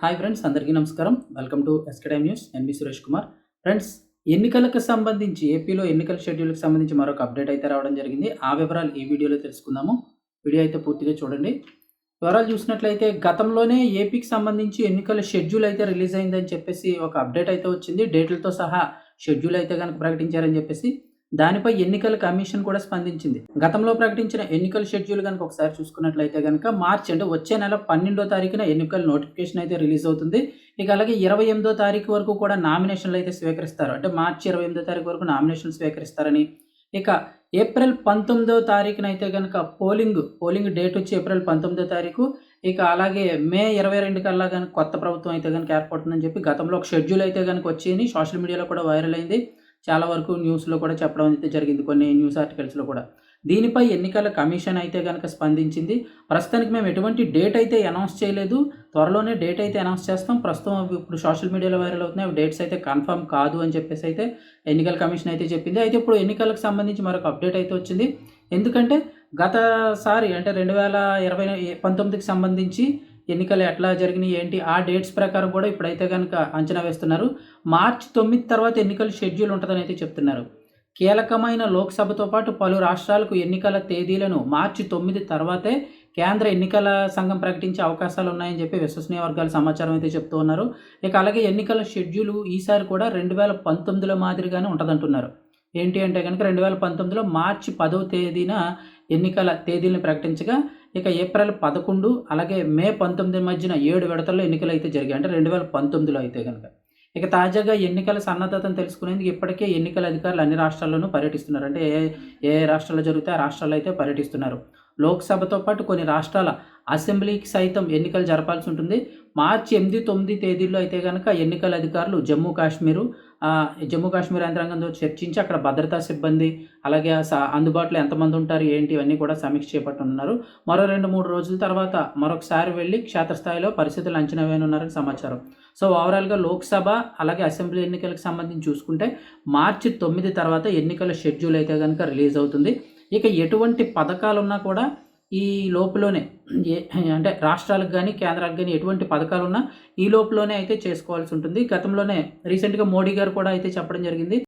Hi friends అందరికీ నమస్కారం. Welcome to ఎస్కడైమ్ news NB Suresh Kumar. Friends ఎన్నికలకు సంబంధించి ఏపీలో ఎన్నికల షెడ్యూల్కి సంబంధించి మరొక అప్డేట్ అయితే రావడం జరిగింది. ఆ వివరాలు ఈ వీడియోలో తెలుసుకుందాము. వీడియో అయితే పూర్తిగా చూడండి. వివరాలు చూసినట్లయితే గతంలోనే ఏపీకి సంబంధించి ఎన్నికల షెడ్యూల్ అయితే రిలీజ్ అయిందని చెప్పేసి ఒక అప్డేట్ అయితే వచ్చింది. డేట్లతో సహా షెడ్యూల్ అయితే కనుక ప్రకటించారని చెప్పేసి దానిపై ఎన్నికల కమిషన్ కూడా స్పందించింది. గతంలో ప్రకటించిన ఎన్నికల షెడ్యూల్ కనుక ఒకసారి చూసుకున్నట్లయితే కనుక మార్చి అంటే వచ్చే నెల పన్నెండో తారీఖున ఎన్నికల నోటిఫికేషన్ అయితే రిలీజ్ అవుతుంది. ఇక అలాగే ఇరవై ఎనిమిదో తారీఖు వరకు కూడా నామినేషన్లు అయితే స్వీకరిస్తారు. అంటే మార్చి ఇరవై ఎనిమిదో తారీఖు వరకు నామినేషన్ స్వీకరిస్తారని. ఇక ఏప్రిల్ పంతొమ్మిదో తారీఖున అయితే కనుక పోలింగ్ పోలింగ్ డేట్ వచ్చి ఏప్రిల్ పంతొమ్మిదో తారీఖు. ఇక అలాగే మే ఇరవై రెండు కల్లా కనుక కొత్త ప్రభుత్వం అయితే కనుక ఏర్పడుతుందని చెప్పి గతంలో ఒక షెడ్యూల్ అయితే కనుక వచ్చింది సోషల్ మీడియాలో కూడా వైరల్ అయింది. చాలా వరకు న్యూస్లో కూడా చెప్పడం అయితే జరిగింది కొన్ని న్యూస్ ఆర్టికల్స్లో కూడా. దీనిపై ఎన్నికల కమిషన్ అయితే కనుక స్పందించింది. ప్రస్తుతానికి మేము ఎటువంటి డేట్ అయితే అనౌన్స్ చేయలేదు. త్వరలోనే డేట్ అయితే అనౌన్స్ చేస్తాం. ప్రస్తుతం ఇప్పుడు సోషల్ మీడియాలో వైరల్ అవుతున్నాయి. అవి డేట్స్ అయితే కన్ఫర్మ్ కాదు అని చెప్పేసి అయితే ఎన్నికల కమిషన్ అయితే చెప్పింది. అయితే ఇప్పుడు ఎన్నికలకు సంబంధించి మరొక అప్డేట్ అయితే వచ్చింది. ఎందుకంటే గతసారి అంటే రెండు వేల ఇరవై పంతొమ్మిదికి సంబంధించి ఎన్నికలు ఎట్లా జరిగినాయి ఏంటి? ఆ డేట్స్ ప్రకారం కూడా ఇప్పుడైతే కనుక అంచనా వేస్తున్నారు. మార్చి తొమ్మిది తర్వాత ఎన్నికల షెడ్యూల్ ఉంటుందని అయితే చెప్తున్నారు. కీలకమైన లోక్సభతో పాటు పలు రాష్ట్రాలకు ఎన్నికల తేదీలను మార్చి తొమ్మిది తర్వాతే కేంద్ర ఎన్నికల సంఘం ప్రకటించే అవకాశాలు ఉన్నాయని చెప్పి విశ్వసనీయ వర్గాల సమాచారం అయితే చెప్తూ ఉన్నారు. ఇక అలాగే ఎన్నికల షెడ్యూల్ ఈసారి కూడా రెండు వేల పంతొమ్మిదిలో మాదిరిగానే ఉంటుందంటున్నారు. ఏంటి అంటే కనుక రెండు వేల పంతొమ్మిదిలో మార్చి పదవ తేదీన ఎన్నికల తేదీలను ప్రకటించగా ఇక ఏప్రిల్ పదకొండు అలాగే మే పంతొమ్మిది మధ్యన ఏడు విడతల్లో ఎన్నికలు అయితే జరిగాయి. అంటే రెండు వేల పంతొమ్మిదిలో అయితే కనుక ఇక తాజాగా ఎన్నికల సన్నద్ధతను తెలుసుకునేందుకు ఇప్పటికే ఎన్నికల అధికారులు అన్ని రాష్ట్రాల్లోనూ పర్యటిస్తున్నారు. అంటే ఏ ఏ రాష్ట్రాల్లో జరిగితే ఆ రాష్ట్రాల్లో అయితే పర్యటిస్తున్నారు. లోక్సభతో పాటు కొన్ని రాష్ట్రాల అసెంబ్లీకి సైతం ఎన్నికలు జరపాల్సి ఉంటుంది. మార్చి ఎనిమిది తొమ్మిది తేదీల్లో అయితే కనుక ఎన్నికల అధికారులు జమ్మూ కాశ్మీరు జమ్మూ కాశ్మీర్ యంత్రాంగంతో చర్చించి అక్కడ భద్రతా సిబ్బంది అలాగే అందుబాటులో ఎంతమంది ఉంటారు ఏంటి ఇవన్నీ కూడా సమీక్ష చేపట్టనున్నారు. మరో రెండు మూడు రోజుల తర్వాత మరొకసారి వెళ్ళి క్షేత్రస్థాయిలో పరిస్థితులు అంచనా వేయనున్నారని సమాచారం. సో ఓవరాల్గా లోక్సభ అలాగే అసెంబ్లీ ఎన్నికలకు సంబంధించి చూసుకుంటే మార్చి తొమ్మిది తర్వాత ఎన్నికల షెడ్యూల్ అయితే కనుక రిలీజ్ అవుతుంది. ఇక ఎటువంటి పథకాలు ఉన్నా కూడా ఈ లోపులోనే అంటే రాష్ట్రాలకు కానీ కేంద్రాలకు కానీ ఎటువంటి పథకాలు ఉన్నా ఈ లోపులోనే అయితే చేసుకోవాల్సి ఉంటుంది. గతంలోనే రీసెంట్గా మోడీ గారు కూడా అయితే చెప్పడం జరిగింది.